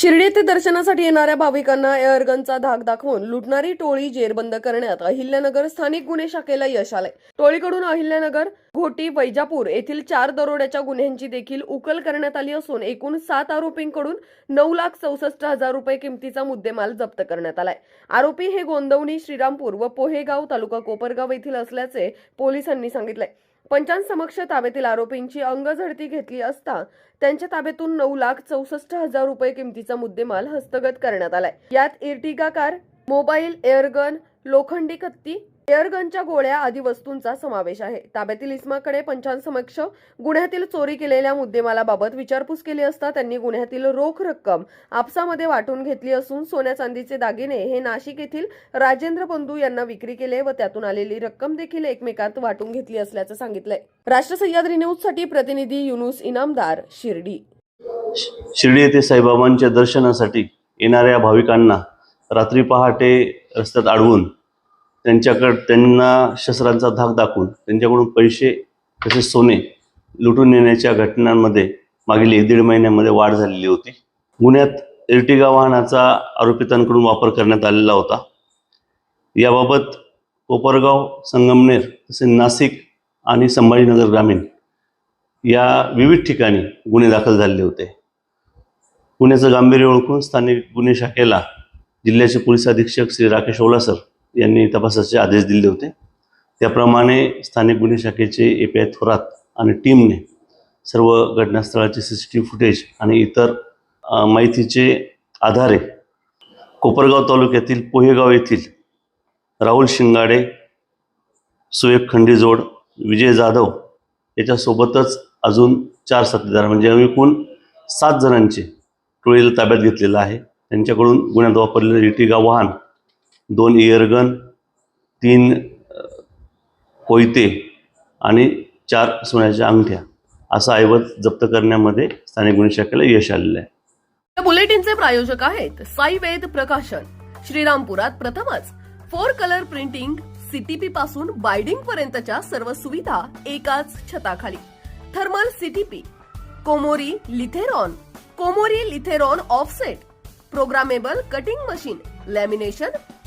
शिर्डी येथे दर्शनासाठी येणाऱ्या भाविकांना एअरगनचा धाक दाखवून लुटणारी टोळी जेरबंद करण्यात अहिल्यानगर स्थानिक गुन्हे शाखेला यश आले टोळीकडून अहिल्यानगर घोटी वैजापूर येथील चार दरोड्याच्या गुन्ह्यांची देखील उकल करण्यात आली असून एकूण सात आरोपींकडून नऊ लाख चौसष्ट हजार रुपये किमतीचा मुद्देमाल जप्त करण्यात आलाय. आरोपी हे गोंदवणी श्रीरामपूर व पोहेगाव तालुका कोपरगाव येथील असल्याचे पोलिसांनी सांगितले पंचांसमक्ष ताब्यातील आरोपींची अंगझडती घेतली असता त्यांच्या ताब्यातून नऊ लाख चौसष्ट हजार रुपये किमतीचा मुद्देमाल हस्तगत करण्यात आलाय. यात इर्टिगा कार मोबाईल एअरगन लोखंडी कत्ती एअरगनच्या गोळ्या आदी वस्तूंचा समावेश आहे. ताब्यातील इस्माकडे पंचांसमक्ष गुन्ह्यातील चोरी केलेल्या मुद्देमालाबाबत विचारपूस केली असता त्यांनी गुन्ह्यातील रोख रक्कम आपसामध्ये वाटून घेतली असून सोन्या चांदीचे दागिने हे नाशिक येथील राजेंद्र बंधू यांना विक्री केले व त्यातून आलेली रक्कम देखील एकमेकात वाटून घेतली असल्याचं सांगितलंय. राष्ट्र सह्याद्री न्यूजसाठी प्रतिनिधी युनुस इनामदार शिर्डी. शिर्डी येथे साईबाबांच्या दर्शनासाठी येणाऱ्या भाविकांना रात्री पहाटे रस्त्यात अडवून त्यांच्याकडं त्यांना शस्त्रांचा धाक दाखवून त्यांच्याकडून पैसे तसेच सोने लुटून नेण्याच्या घटनांमध्ये मागील एक दीड महिन्यामध्ये वाढ झालेली होती. गुन्ह्यात एर्टिगा वाहनाचा आरोपितांकडून वापर करण्यात आलेला होता. याबाबत कोपरगाव संगमनेर तसेच नाशिक आणि संभाजीनगर ग्रामीण या विविध ठिकाणी गुन्हे दाखल झालेले होते. गुन्ह्याचं गांभीर्य ओळखून स्थानिक गुन्हे शाखेला जिल्ह्याचे पोलीस अधीक्षक श्री राकेश ओलासर यांनी तपासाचे आदेश दिले होते. त्याप्रमाणे स्थानिक गुन्हे शाखेचे ए पी आय थोरात आणि टीमने सर्व घटनास्थळाचे C C T V footage आणि इतर माहितीचे आधारे कोपरगाव तालुक्यातील पोहेगाव येथील राहुल शिंगाडे सुएब खंडीजोड विजय जाधव याच्यासोबतच अजून चार साथीदार म्हणजे एकूण सात जणांचे टोळीला ताब्यात घेतलेलं आहे. त्यांच्याकडून गुन्ह्यात वापरलेलं इटिगा वाहन दोन इयरगन तीन कोयते आणि चार सोन्याच्या अंगठ्या. असा ऐवज जप्त करण्यामध्ये स्थानिक गुन्हे शाखेला यश आलेलं आहे. या बुलेटिनचे प्रायोजक आहेत साईवेद प्रकाशन. श्रीरामपुरात प्रथमच फोर कलर प्रिंटिंग सीटीपी पासून बायडिंग पर्यंतच्या सर्व सुविधा एकाच छताखाली. Thermal CTP Komori Lithrone Komori Lithrone offset programmable cutting machine lamination